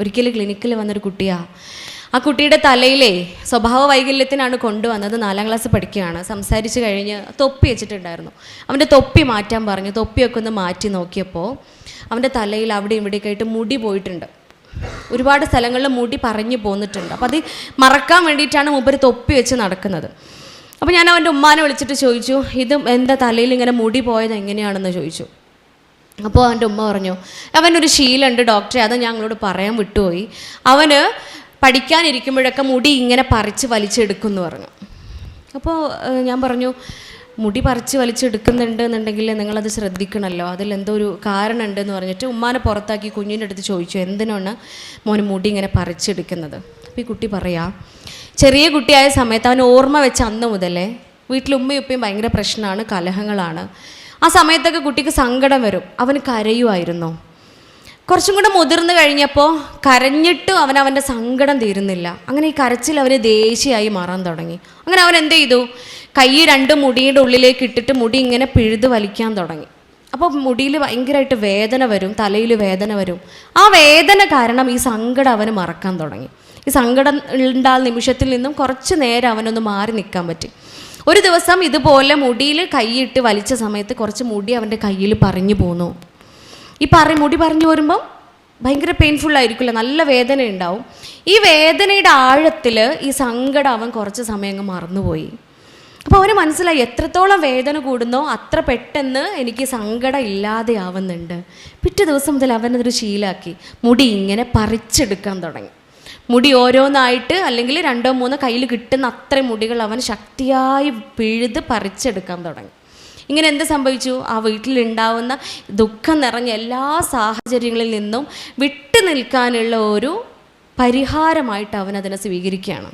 ഒരിക്കൽ ക്ലിനിക്കിൽ വന്നൊരു കുട്ടിയാ. ആ കുട്ടിയുടെ തലയിലെ സ്വഭാവ വൈകല്യത്തിനാണ് കൊണ്ടുവന്നത് നാലാം ക്ലാസ് പഠിക്കുകയാണ്. സംസാരിച്ച് കഴിഞ്ഞ് തൊപ്പി വെച്ചിട്ടുണ്ടായിരുന്നു. അവന്റെ തൊപ്പി മാറ്റാൻ പറഞ്ഞു. തൊപ്പിയൊക്കെ ഒന്ന് മാറ്റി നോക്കിയപ്പോൾ അവന്റെ തലയിൽ അവിടെ ഇവിടെയൊക്കെ ആയിട്ട് മുടി പോയിട്ടുണ്ട്. ഒരുപാട് സ്ഥലങ്ങളിൽ മുടി പറഞ്ഞു പോന്നിട്ടുണ്ട്. അപ്പോൾ അത് മറക്കാൻ വേണ്ടിയിട്ടാണ് മൂപ്പര് തൊപ്പി വെച്ച് നടക്കുന്നത്. അപ്പോൾ ഞാൻ അവന്റെ ഉമ്മാനെ വിളിച്ചിട്ട് ചോദിച്ചു ഇത് എന്താ തലയിൽ ഇങ്ങനെ മുടി പോയത് എങ്ങനെയാണെന്ന് ചോദിച്ചു. അപ്പോൾ അവന്റെ ഉമ്മ പറഞ്ഞു അവനൊരു ശീലമുണ്ട് ഡോക്ടറെ അത് ഞങ്ങളോട് പറയാൻ വിട്ടുപോയി. അവന് പഠിക്കാനിരിക്കുമ്പോഴൊക്കെ മുടി ഇങ്ങനെ പറിച്ച് വലിച്ചെടുക്കും എന്ന് പറഞ്ഞു അപ്പോൾ ഞാൻ പറഞ്ഞു മുടി പറിച്ച് വലിച്ചെടുക്കുന്നുണ്ട് എന്നുണ്ടെങ്കിൽ നിങ്ങളത് ശ്രദ്ധിക്കണമല്ലോ അതിലെന്തോ ഒരു കാരണമുണ്ട് എന്ന് പറഞ്ഞിട്ട് ഉമ്മാനെ പുറത്താക്കി കുഞ്ഞിന്റെ അടുത്ത് ചോദിച്ചു എന്തിനാണ് മോന് മുടി ഇങ്ങനെ പറിച്ചെടുക്കുന്നത്? അപ്പോൾ ഈ കുട്ടി പറയാ ചെറിയ കുട്ടിയായ സമയത്ത് അവൻ ഓർമ്മ വെച്ച അന്ന് മുതലേ വീട്ടിൽ ഉമ്മയും ഉപ്പയും ഭയങ്കര പ്രശ്നമാണ് കലഹങ്ങളാണ്. ആ സമയത്തൊക്കെ കുട്ടിക്ക് സങ്കടം വരും. അവന് കരയുമായിരുന്നു. കുറച്ചും കൂടെ മുതിർന്നു കഴിഞ്ഞപ്പോൾ കരഞ്ഞിട്ടും അവൻ അവന്റെ സങ്കടം തീരുന്നില്ല. അങ്ങനെ ഈ കരച്ചിൽ അവന് ദേഷ്യമായി മാറാൻ തുടങ്ങി. അങ്ങനെ അവൻ എന്ത് ചെയ്തു? കൈ രണ്ട് മുടിയുടെ ഉള്ളിലേക്ക് ഇട്ടിട്ട് മുടി ഇങ്ങനെ പിഴുത് വലിക്കാൻ തുടങ്ങി. അപ്പോൾ മുടിയിൽ ഭയങ്കരമായിട്ട് വേദന വരും തലയിൽ വേദന വരും. ആ വേദന കാരണം ഈ സങ്കടം അവന് മറക്കാൻ തുടങ്ങി. ഈ സങ്കടം ഉണ്ടാകുന്ന നിമിഷത്തിൽ നിന്നും കുറച്ച് നേരം അവനൊന്ന് മാറി നിൽക്കാൻ പറ്റി. ഒരു ദിവസം ഇതുപോലെ മുടിയിൽ കൈയിട്ട് വലിച്ച സമയത്ത് കുറച്ച് മുടി അവന്റെ കയ്യിൽ പറഞ്ഞു പോന്നു. ഈ പറ മുടി പറഞ്ഞു വരുമ്പം ഭയങ്കര പെയിൻഫുൾ ആയിരിക്കില്ല നല്ല വേദന ഉണ്ടാവും. ഈ വേദനയുടെ ആഴത്തിൽ ഈ സങ്കടം അവൻ കുറച്ച് സമയം അങ്ങ് മറന്നുപോയി. അപ്പോൾ അവന് മനസ്സിലായി എത്രത്തോളം വേദന കൂടുന്നോ അത്ര പെട്ടെന്ന് എനിക്ക് സങ്കടം ഇല്ലാതെയാവുന്നുണ്ട്. പിറ്റേ ദിവസം മുതൽ അവനതൊരു ശീലാക്കി. മുടി ഇങ്ങനെ പറിച്ചെടുക്കാൻ തുടങ്ങി. മുടി ഓരോന്നായിട്ട് അല്ലെങ്കിൽ രണ്ടോ മൂന്നോ കയ്യിൽ കിട്ടുന്ന അത്രയും മുടികൾ അവൻ ശക്തിയായി പിഴുത് പറിച്ചെടുക്കാൻ തുടങ്ങി. ഇങ്ങനെ എന്ത് സംഭവിച്ചു? ആ വീട്ടിലുണ്ടാവുന്ന ദുഃഖം നിറഞ്ഞ എല്ലാ സാഹചര്യങ്ങളിൽ നിന്നും വിട്ടു നിൽക്കാനുള്ള ഒരു പരിഹാരമായിട്ട് അവൻ അതിനെ സ്വീകരിക്കുകയാണ്.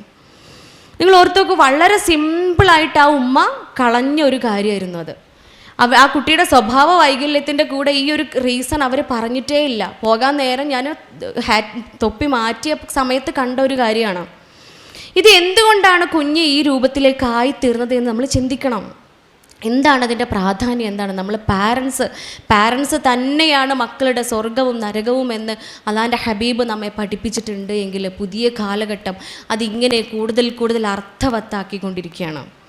നിങ്ങൾ ഓർത്തോക്ക് വളരെ സിമ്പിളായിട്ട് ആ ഉമ്മ കളഞ്ഞ ഒരു കാര്യമായിരുന്നു അത്. ആ കുട്ടിയുടെ സ്വഭാവ വൈകല്യത്തിന്റെ കൂടെ ഈ ഒരു റീസൺ അവർ പറഞ്ഞിട്ടേ ഇല്ല. പോകാൻ നേരം ഞാൻ ഹാറ്റ് തൊപ്പി മാറ്റിയ സമയത്ത് കണ്ട ഒരു കാര്യമാണ്. ഇത് എന്തുകൊണ്ടാണ് കുഞ്ഞ് ഈ രൂപത്തിലേക്ക് ആയിത്തീർന്നത് എന്ന് നമ്മൾ ചിന്തിക്കണം. എന്താണ് അതിന്റെ പ്രാധാന്യം? എന്താണ്? നമ്മൾ പാരൻസ് പാരൻസ് തന്നെയാണ് മക്കളുടെ സ്വർഗവും നരകവും എന്ന് അതാന്റെ ഹബീബ് നമ്മെ പഠിപ്പിച്ചിട്ടുണ്ട് എങ്കിൽ പുതിയ കാലഘട്ടം അതിങ്ങനെ കൂടുതൽ കൂടുതൽ അർത്ഥവത്താക്കിക്കൊണ്ടിരിക്കുകയാണ്.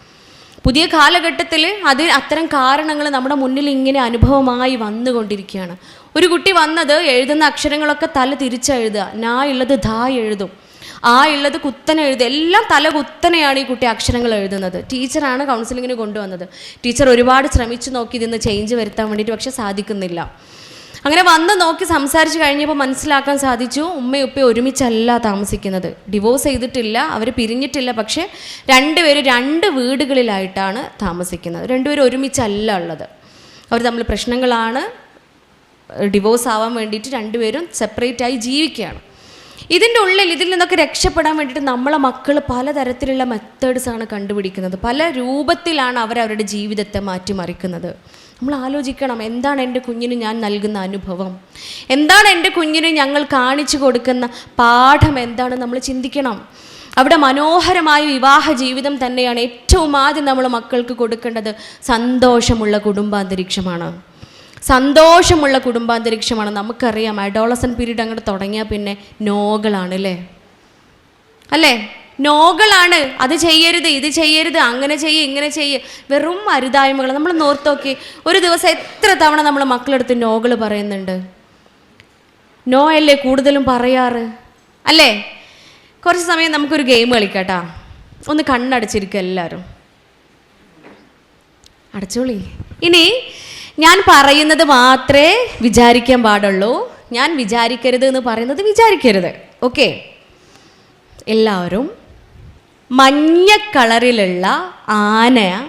പുതിയ കാലഘട്ടത്തിൽ അത് അത്തരം കാരണങ്ങൾ നമ്മുടെ മുന്നിൽ ഇങ്ങനെ അനുഭവമായി വന്നുകൊണ്ടിരിക്കുകയാണ്. ഒരു കുട്ടി വന്നത് എഴുതുന്ന അക്ഷരങ്ങളൊക്കെ തല തിരിച്ചെഴുതുക. നാ ഉള്ളത് ധാ എഴുതും. ആ ഉള്ളത് കുത്തനെ എഴുതുക. എല്ലാം തല കുത്തനെയാണ് ഈ കുട്ടി അക്ഷരങ്ങൾ എഴുതുന്നത്. ടീച്ചറാണ് കൗൺസിലിങ്ങിന് കൊണ്ടുവന്നത്. ടീച്ചർ ഒരുപാട് ശ്രമിച്ചു നോക്കി ഇതിന്ന് ചേഞ്ച് വരുത്താൻ വേണ്ടിയിട്ട് പക്ഷെ സാധിക്കുന്നില്ല. അങ്ങനെ വന്ന് നോക്കി സംസാരിച്ച് കഴിഞ്ഞപ്പോൾ മനസ്സിലാക്കാൻ സാധിച്ചു ഉമ്മയും ഉപ്പയും ഒരുമിച്ചല്ല താമസിക്കുന്നത്. ഡിവോഴ്സ് ചെയ്തിട്ടില്ല അവർ പിരിഞ്ഞിട്ടില്ല പക്ഷേ രണ്ടുപേരും രണ്ട് വീടുകളിലായിട്ടാണ് താമസിക്കുന്നത്. രണ്ടുപേരും ഒരുമിച്ചല്ല ഉള്ളത്. അവർ തമ്മിൽ പ്രശ്നങ്ങളാണ്. ഡിവോഴ്സ് ആവാൻ വേണ്ടിയിട്ട് രണ്ടുപേരും സെപ്പറേറ്റ് ആയി ജീവിക്കുകയാണ്. ഇതിന്റെ ഉള്ളിൽ ഇതിൽ നിന്നൊക്കെ രക്ഷപ്പെടാൻ വേണ്ടിയിട്ട് നമ്മളെ മക്കൾ പലതരത്തിലുള്ള മെത്തേഡ്സാണ് കണ്ടുപിടിക്കുന്നത്. പല രൂപത്തിലാണ് അവർ അവരുടെ ജീവിതത്തെ മാറ്റിമറിക്കുന്നത്. നമ്മൾ ആലോചിക്കണം എന്താണ് എന്റെ കുഞ്ഞിന് ഞാൻ നൽകുന്ന അനുഭവം? എന്താണ് എന്റെ കുഞ്ഞിന് ഞങ്ങൾ കാണിച്ചു കൊടുക്കുന്ന പാഠം എന്താണ് നമ്മൾ ചിന്തിക്കണം. അവിടെ മനോഹരമായ വിവാഹ ജീവിതം തന്നെയാണ് ഏറ്റവും ആദ്യം നമ്മൾ മക്കൾക്ക് കൊടുക്കേണ്ടത്. സന്തോഷമുള്ള കുടുംബാന്തരീക്ഷമാണ്. സന്തോഷമുള്ള കുടുംബാന്തരീക്ഷമാണ്. നമുക്കറിയാം അഡോളസൻ പീരീഡ് അങ്ങോട്ട് തുടങ്ങിയാൽ പിന്നെ നോകളാണ് അല്ലേ? അല്ലേ? നോകളാണ്. അത് ചെയ്യരുത് ഇത് ചെയ്യരുത് അങ്ങനെ ചെയ്യ് ഇങ്ങനെ ചെയ്യ്. വെറും അരുതായ്മകൾ. നമ്മൾ നോർത്തോക്കി ഒരു ദിവസം എത്ര തവണ നമ്മൾ മക്കളെടുത്ത് നോകൾ പറയുന്നുണ്ട്? നോ അല്ലേ കൂടുതലും പറയാറ്? അല്ലേ? കുറച്ച് സമയം നമുക്കൊരു ഗെയിം കളിക്കാട്ടാ. ഒന്ന് കണ്ണടച്ചിരിക്കുക എല്ലാവരും അടച്ചോളി. ഇനി ഞാൻ പറയുന്നത് മാത്രമേ വിചാരിക്കാൻ പാടുള്ളൂ. ഞാൻ വിചാരിക്കരുത് എന്ന് പറയുന്നത് വിചാരിക്കരുത്. ഓക്കെ എല്ലാവരും മഞ്ഞ കളറിലുള്ള ആന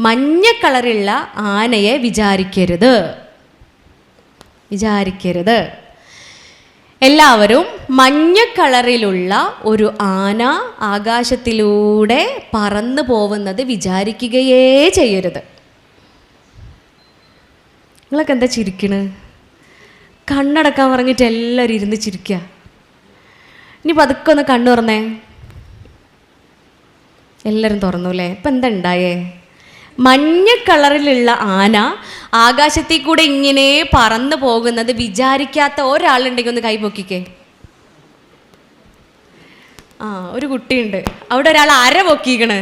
മഞ്ഞ കളറിലുള്ള ആനയെ വിചാരിക്കരുത്. വിചാരിക്കരുത്. എല്ലാവരും മഞ്ഞ കളറിലുള്ള ഒരു ആന ആകാശത്തിലൂടെ പറന്നു പോകുന്നത് വിചാരിക്കുകയേ ചെയ്യരുത്. നിങ്ങളൊക്കെ എന്താ ചിരിക്കണ്? കണ്ണടക്കാൻ പറഞ്ഞിട്ട് എല്ലാവരും ഇരുന്ന് ചിരിക്കുക ഇനി പതുക്കെ ഒന്ന് കണ്ണു തുറന്നേ. എല്ലാവരും തുറന്നു അല്ലേ ഇപ്പം എന്താ ഉണ്ടായേ മഞ്ഞ കളറിലുള്ള ആന ആകാശത്തിൽ കൂടെ ഇങ്ങനെ പറന്നു പോകുന്നത് വിചാരിക്കാത്ത ഒരാളുണ്ടെങ്കിൽ ഒന്ന് കൈപൊക്കിക്കേ ആ ഒരു കുട്ടിയുണ്ട്. അവിടെ ഒരാൾ അര പൊക്കിക്കണ്.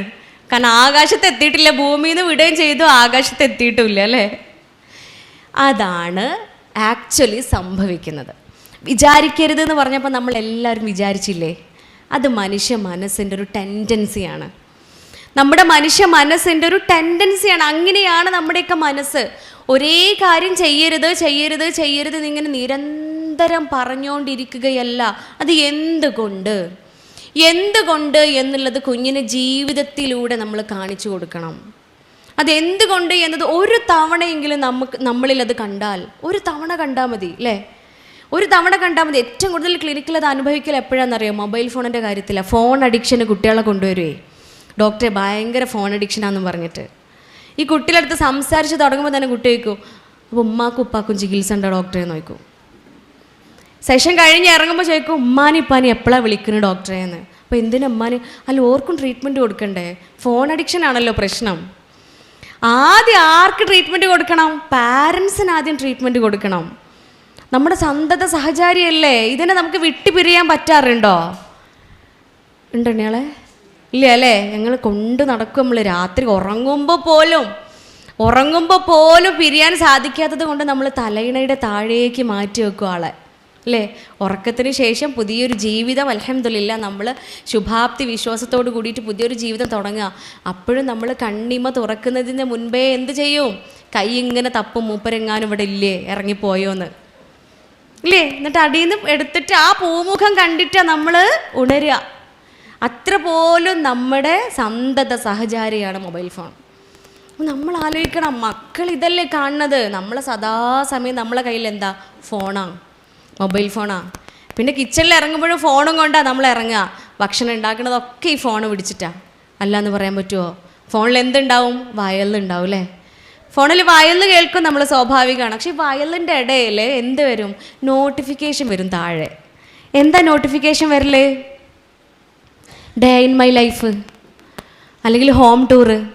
കാരണം ആകാശത്ത് എത്തിയിട്ടില്ല ഭൂമിയിൽ നിന്ന് വിടുകയും ചെയ്തു ആകാശത്ത് എത്തിയിട്ടുമില്ല അല്ലേ? അതാണ് ആക്ച്വലി സംഭവിക്കുന്നത്. വിചാരിക്കരുത് എന്ന് പറഞ്ഞപ്പോൾ നമ്മൾ എല്ലാവരും വിചാരിച്ചില്ലേ? അത് മനുഷ്യ മനസ്സിന്റെ ഒരു ടെൻഡൻസിയാണ് നമ്മുടെ മനുഷ്യ മനസ്സിന്റെ ഒരു ടെൻഡൻസിയാണ് അങ്ങനെയാണ് നമ്മുടെയൊക്കെ മനസ്സ്. ഒരേ കാര്യം ചെയ്യരുത് ചെയ്യരുത് ചെയ്യരുത് എന്നിങ്ങനെ നിരന്തരം പറഞ്ഞുകൊണ്ടിരിക്കുകയല്ല അത് എന്തുകൊണ്ട്? എന്തുകൊണ്ട് എന്നുള്ളത് കുഞ്ഞിന് ജീവിതത്തിലൂടെ നമ്മൾ കാണിച്ചു കൊടുക്കണം. അതെന്തുകൊണ്ട് എന്നത് ഒരു തവണയെങ്കിലും നമുക്ക് നമ്മളിൽ അത് കണ്ടാൽ ഒരു തവണ കണ്ടാൽ മതി അല്ലേ? ഒരു തവണ കണ്ടാൽ മതി. ഏറ്റവും കൂടുതൽ ക്ലിനിക്കിൽ അത് അനുഭവിക്കൽ എപ്പോഴാണെന്നറിയാം? മൊബൈൽ ഫോണിന്റെ കാര്യത്തിലാണ് ഫോൺ അഡിക്ഷന് കുട്ടികളെ കൊണ്ടുവരുവേ. ഡോക്ടറെ ഭയങ്കര ഫോൺ അഡിക്ഷനാന്ന് പറഞ്ഞിട്ട്. ഈ കുട്ടികളടുത്ത് സംസാരിച്ച് തുടങ്ങുമ്പോൾ തന്നെ കുട്ടി ചോദിക്കും അപ്പോൾ ഉമ്മാക്കും ഉപ്പാക്കും ചികിത്സ ഉണ്ടോ ഡോക്ടറെ? നോക്കും സെഷൻ കഴിഞ്ഞ് ഇറങ്ങുമ്പോൾ ചോദിക്കും ഉമ്മാനി ഇപ്പാനി എപ്പോഴാണ് വിളിക്കുന്നത് ഡോക്ടറെ? എന്ന്. അപ്പോൾ എന്തിനാ ഉമ്മാന്? അല്ല ഓർക്കും ട്രീറ്റ്മെന്റ് കൊടുക്കണ്ടേ? ഫോൺ അഡിക്ഷൻ ആണല്ലോ പ്രശ്നം. ആദ്യം ആർക്ക് ട്രീറ്റ്മെന്റ് കൊടുക്കണം? പാരൻസിന് ആദ്യം ട്രീറ്റ്മെന്റ് കൊടുക്കണം. നമ്മുടെ സന്തത സഹചാരിയല്ലേ? ഇതിനെ നമുക്ക് വിട്ടുപിരിയാൻ പറ്റാറുണ്ടോ? ഉണ്ടോ ഇയാളെ ഇല്ല അല്ലേ ഞങ്ങൾ കൊണ്ട് നടക്കും നമ്മൾ രാത്രി ഉറങ്ങുമ്പോൾ പോലും ഉറങ്ങുമ്പോൾ പോലും പിരിയാൻ സാധിക്കാത്തത് കൊണ്ട് നമ്മൾ തലയിണയുടെ താഴേക്ക് മാറ്റി വെക്കും ആളെ. അല്ലേ? ഉറക്കത്തിന് ശേഷം പുതിയൊരു ജീവിതം അലഹമില്ല നമ്മൾ ശുഭാപ്തി വിശ്വാസത്തോട് കൂടിയിട്ട് പുതിയൊരു ജീവിതം തുടങ്ങുക. അപ്പോഴും നമ്മൾ കണ്ണിമ തുറക്കുന്നതിന് മുൻപേ എന്ത് ചെയ്യും? കൈ ഇങ്ങനെ തപ്പും മൂപ്പരെങ്ങാനും ഇവിടെ ഇല്ലേ? ഇറങ്ങിപ്പോയോന്ന്. ഇല്ലേ? എന്നിട്ട് അടിയിൽ നിന്ന് എടുത്തിട്ട് ആ പൂമുഖം കണ്ടിട്ടാണ് നമ്മൾ ഉണരുക. അത്ര പോലും നമ്മുടെ സന്തത സഹചാരിയാണ് മൊബൈൽ ഫോൺ. നമ്മൾ ആലോചിക്കണം മക്കൾ ഇതല്ലേ കാണുന്നത്? നമ്മൾ സദാസമയം നമ്മളെ കയ്യിൽ എന്താ? ഫോണാണ് മൊബൈൽ ഫോണാ. പിന്നെ കിച്ചണിൽ ഇറങ്ങുമ്പോഴും ഫോണും കൊണ്ടാണ് നമ്മൾ ഇറങ്ങുക. ഭക്ഷണം ഉണ്ടാക്കുന്നതൊക്കെ ഈ ഫോൺ പിടിച്ചിട്ടാ. അല്ല എന്ന് പറയാൻ പറ്റുമോ ഫോണിൽ എന്തുണ്ടാവും? വയലുണ്ടാവും അല്ലേ? ഫോണിൽ വയലിന് കേൾക്കും നമ്മൾ സ്വാഭാവികമാണ്. പക്ഷേ ഈ വയലിന്റെ ഇടയിൽ എന്ത് വരും? നോട്ടിഫിക്കേഷൻ വരും താഴെ. എന്താ നോട്ടിഫിക്കേഷൻ വരൽ? ഡേ ഇൻ മൈ ലൈഫ് അല്ലെങ്കിൽ ഹോം ടൂറ്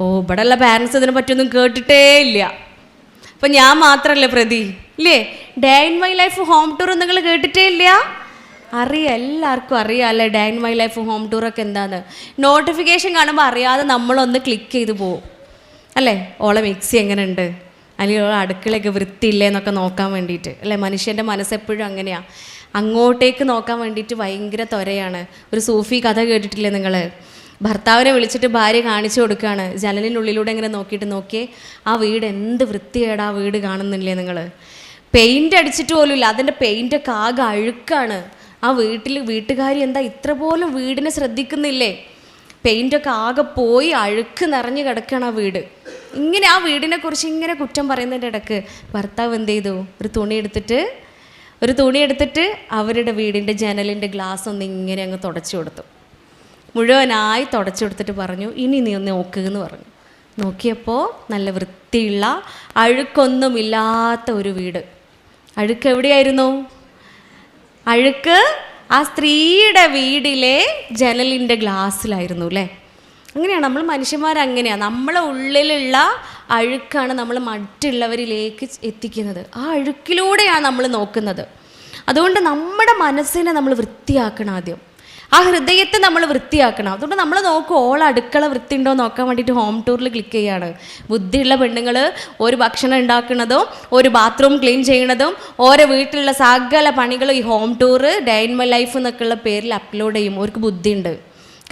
ഓ ഇവിടെയുള്ള പാരൻസ് ഇതിനെ പറ്റിയൊന്നും കേട്ടിട്ടേ ഇല്ല. അപ്പം ഞാൻ മാത്രമല്ലേ പ്രതി? ഇല്ലേ? Day in my life home tour നിങ്ങൾ കേട്ടിട്ടേ ഇല്ല? അറിയാം എല്ലാവർക്കും അറിയാം അല്ലേ? Day in my life home ടൂറൊക്കെ എന്താന്ന്. നോട്ടിഫിക്കേഷൻ കാണുമ്പോൾ അറിയാതെ നമ്മളൊന്ന് ക്ലിക്ക് ചെയ്ത് പോവും. അല്ലേ? ഓളെ മിക്സി എങ്ങനെയുണ്ട്? അല്ലെങ്കിൽ അടുക്കളയൊക്കെ വൃത്തിയില്ലേ എന്നൊക്കെ നോക്കാൻ വേണ്ടിയിട്ട്. അല്ലേ? മനുഷ്യന്റെ മനസ്സെപ്പോഴും അങ്ങനെയാണ് അങ്ങോട്ടേക്ക് നോക്കാൻ വേണ്ടിയിട്ട് ഭയങ്കര ത്വരയാണ്. ഒരു സൂഫി കഥ കേട്ടിട്ടില്ലേ നിങ്ങൾ ഭർത്താവിനെ വിളിച്ചിട്ട് ഭാര്യ കാണിച്ചു കൊടുക്കുകയാണ്. ജനലിനുള്ളിലൂടെ ഇങ്ങനെ നോക്കിയിട്ട് നോക്കിയേ ആ വീട് എന്ത് വൃത്തിയേടാ ആ വീട് കാണുന്നില്ലേ നിങ്ങൾ പെയിന്റ് അടിച്ചിട്ട് പോലും ഇല്ല. അതിന്റെ പെയിന്റൊക്കെ ആകെ അഴുക്കാണ്. ആ വീട്ടിൽ വീട്ടുകാരി എന്താ ഇത്ര പോലും വീടിനെ ശ്രദ്ധിക്കുന്നില്ലേ? പെയിന്റൊക്കെ ആകെ പോയി അഴുക്ക് നിറഞ്ഞു കിടക്കുകയാണ് ആ വീട്. ഇങ്ങനെ ആ വീടിനെ കുറിച്ച് ഇങ്ങനെ കുറ്റം പറയുന്നതിന്റെ ഇടയ്ക്ക് ഭർത്താവ് എന്ത് ചെയ്തു? ഒരു തുണി എടുത്തിട്ട് ഒരു തുണി എടുത്തിട്ട് അവരുടെ വീടിന്റെ ജനലിന്റെ ഗ്ലാസ് ഒന്ന് ഇങ്ങനെ അങ്ങ് തുടച്ചു കൊടുത്തു. മുഴുവനായി തുടച്ചു കൊടുത്തിട്ട് പറഞ്ഞു ഇനി നീ ഒന്ന് നോക്കുക എന്ന് പറഞ്ഞു. നോക്കിയപ്പോൾ നല്ല വൃത്തിയുള്ള അഴുക്കൊന്നുമില്ലാത്ത ഒരു വീട്. അഴുക്ക് എവിടെയായിരുന്നു? അഴുക്ക് ആ സ്ത്രീയുടെ വീടിലെ ജനലിന്റെ ഗ്ലാസ്സിലായിരുന്നു അല്ലേ? അങ്ങനെയാണ് നമ്മൾ മനുഷ്യന്മാർ അങ്ങനെയാണ് നമ്മളെ ഉള്ളിലുള്ള അഴുക്കാണ് നമ്മൾ മറ്റുള്ളവരിലേക്ക് എത്തിക്കുന്നത്. ആ അഴുക്കിലൂടെയാണ് നമ്മൾ നോക്കുന്നത്. അതുകൊണ്ട് നമ്മുടെ മനസ്സിനെ നമ്മൾ വൃത്തിയാക്കണം ആദ്യം. ആ ഹൃദയത്തെ നമ്മൾ വൃത്തിയാക്കണം. അതുകൊണ്ട് നമ്മൾ നോക്കും ഓൾ അടുക്കള വൃത്തി ഉണ്ടോ നോക്കാൻ വേണ്ടിയിട്ട് ഹോം ടൂറിൽ ക്ലിക്ക് ചെയ്യാണ്. ബുദ്ധിയുള്ള പെണ്ണുങ്ങൾ ഒരു ഭക്ഷണം ഉണ്ടാക്കുന്നതും ഒരു ബാത്റൂം ക്ലീൻ ചെയ്യണതും ഓരോ വീട്ടിലുള്ള സകല പണികളും ഈ ഹോം ടൂർ ഡൈൻമ ലൈഫ് എന്നൊക്കെയുള്ള പേരിൽ അപ്ലോഡ് ചെയ്യും. അവർക്ക് ബുദ്ധിയുണ്ട്.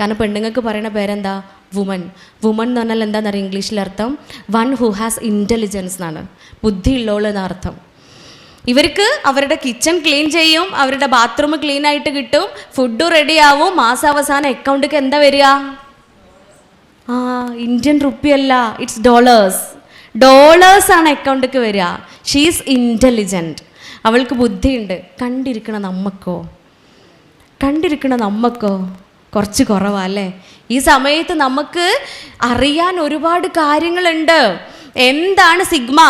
കാരണം പെണ്ണുങ്ങൾക്ക് പറയുന്ന പേരെന്താ? വുമൻ വുമൺ എന്ന് പറഞ്ഞാൽ എന്താണെന്ന് അറിയാം ഇംഗ്ലീഷിൽ അർത്ഥം വൺ ഹു ഹാസ് ഇന്റലിജൻസ് എന്നാണ്. ബുദ്ധിയുള്ളവൾ എന്ന അർത്ഥം. ഇവർക്ക് അവരുടെ കിച്ചൺ ക്ലീൻ ചെയ്യും അവരുടെ ബാത്റൂം ക്ലീൻ ആയിട്ട് കിട്ടും ഫുഡ് റെഡി ആവും മാസാവസാനം അക്കൗണ്ടിക്ക് എന്താ വരിക? ആ ഇന്ത്യൻ റുപ്പി അല്ല ഇറ്റ്സ് ഡോളേഴ്സ് ഡോളേഴ്സ് ആണ് അക്കൗണ്ടിക്ക് വരിക. ഷീസ് ഇന്റലിജന്റ് അവൾക്ക് ബുദ്ധിയുണ്ട്. കണ്ടിരിക്കണ നമ്മക്കോ? കണ്ടിരിക്കണ നമ്മക്കോ? കുറച്ച് കുറവാ അല്ലേ? ഈ സമയത്ത് നമുക്ക് അറിയാൻ ഒരുപാട് കാര്യങ്ങളുണ്ട്. എന്താണ് സിഗ്മ?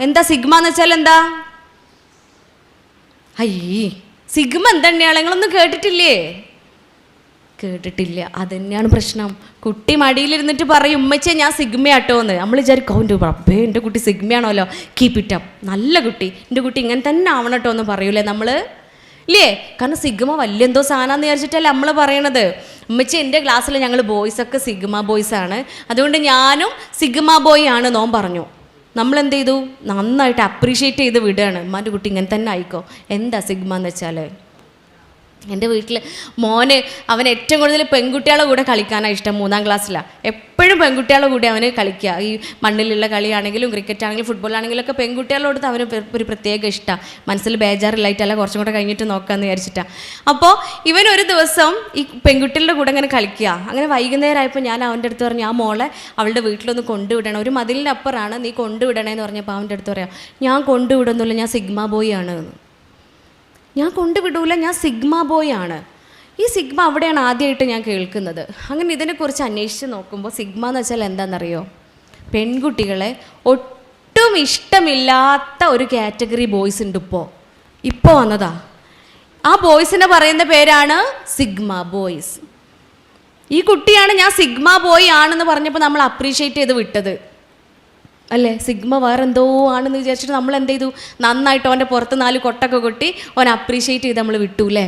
എന്താ സിഗ്മ എന്ന് വെച്ചാൽ എന്താ? അയ്യേ സിഗ്മ എന്താണ് നിങ്ങളൊന്നും കേട്ടിട്ടില്ലേ? കേട്ടിട്ടില്ല. അതന്നെയാണ് പ്രശ്നം. കുട്ടി മടിയിലിരുന്നിട്ട് പറയും ഉമ്മച്ചേ ഞാൻ സിഗ്മയാട്ടോ എന്ന് നമ്മൾ വിചാരിക്കും അവന്റെ റബ്ബേ എന്റെ കുട്ടി സിഗ്മയാണല്ലോ? കീപ്പ് ഇറ്റ് അപ്പ് നല്ല കുട്ടി. എന്റെ കുട്ടി ഇങ്ങനെ തന്നെ ആവണം കേട്ടോ എന്ന് പറയൂലേ നമ്മൾ ഇല്ലേ? കാരണം സിഗ്മ വലിയ എന്തോ സാധനമെന്ന് വിചാരിച്ചിട്ടല്ലേ നമ്മൾ പറയണത്. ഉമ്മച്ചി എന്റെ ക്ലാസ്സിൽ ഞങ്ങൾ ബോയ്സൊക്കെ സിഗ്മ ബോയ്സാണ് അതുകൊണ്ട് ഞാനും സിഗ്മ ബോയ് ആണ് നോൻ പറഞ്ഞു. നമ്മൾ എന്ത് ചെയ്തു നന്നായിട്ട് അപ്രീഷിയേറ്റ് ചെയ്ത് വിടുകയാണ് ഉമ്മാന്റെ കുട്ടി ഇങ്ങനെ തന്നെ ആയിക്കോ. എന്താ സിഗ്മ എന്ന് വെച്ചാൽ എന്റെ വീട്ടിൽ മോന് അവൻ ഏറ്റവും കൂടുതൽ പെൺകുട്ടികളുടെ കൂടെ കളിക്കാനാണ് ഇഷ്ടം മൂന്നാം ക്ലാസ്സിലാണ് എപ്പോഴും പെൺകുട്ടികളുടെ കൂടെ അവന് കളിക്കുക. ഈ മണ്ണിലുള്ള കളിയാണെങ്കിലും ക്രിക്കറ്റ് ആണെങ്കിലും ഫുട്ബോൾ ആണെങ്കിലും ഒക്കെ പെൺകുട്ടികളോട് അവന് ഒരു പ്രത്യേക ഇഷ്ടമാണ് മനസ്സിൽ ബേജാറില്ലായിട്ടല്ല കുറച്ചും കൂടെ കഴിഞ്ഞിട്ട് നോക്കാമെന്ന് വിചാരിച്ചിട്ടാണ് അപ്പോൾ ഇവൻ ഒരു ദിവസം ഈ പെൺകുട്ടികളുടെ കൂടെ അങ്ങനെ കളിക്കുക. അങ്ങനെ വൈകുന്നേരമായപ്പോൾ ഞാൻ അവന്റെ അടുത്ത് പറഞ്ഞു ആ മോളെ അവളുടെ വീട്ടിലൊന്ന് കൊണ്ടുവിടണം. ഒരു മതിലിന്റെ അപ്പുറമാണ് നീ കൊണ്ടുവിടണേന്ന് പറഞ്ഞപ്പോൾ അവന്റെ അടുത്ത് പറയാം ഞാൻ കൊണ്ടുവിടുന്നില്ല. ഞാൻ സിഗ്മ ബോയ് ആണ്. എന്ന് ഞാൻ കൊണ്ടുവിടൂല ഞാൻ സിഗ്മ ബോയ് ആണ്. ഈ സിഗ്മ അവിടെയാണ് ആദ്യമായിട്ട് ഞാൻ കേൾക്കുന്നത്. അങ്ങനെ ഇതിനെക്കുറിച്ച് അന്വേഷിച്ച് നോക്കുമ്പോൾ സിഗ്മ എന്ന് വെച്ചാൽ എന്താണെന്നറിയോ? പെൺകുട്ടികളെ ഒട്ടും ഇഷ്ടമില്ലാത്ത ഒരു കാറ്റഗറി ബോയ്സ് ഉണ്ട് ഇപ്പോൾ ഇപ്പോൾ വന്നതാ. ആ ബോയ്സിനെ പറയുന്ന പേരാണ് സിഗ്മ ബോയ്സ് ഈ കുട്ടിയാണ് ഞാൻ സിഗ്മ ബോയ് ആണെന്ന് പറഞ്ഞപ്പോൾ നമ്മൾ അപ്രീഷിയേറ്റ് ചെയ്ത് വിട്ടത്. അല്ലേ? സിഗ്മ വേറെ എന്തോ ആണെന്ന് വിചാരിച്ചിട്ട് നമ്മൾ എന്ത് ചെയ്തു? നന്നായിട്ട് അവന്റെ പുറത്ത് നാല് കൊട്ടൊക്കെ കൊട്ടി അവൻ അപ്രീഷിയേറ്റ് ചെയ്ത് നമ്മൾ വിട്ടു അല്ലേ?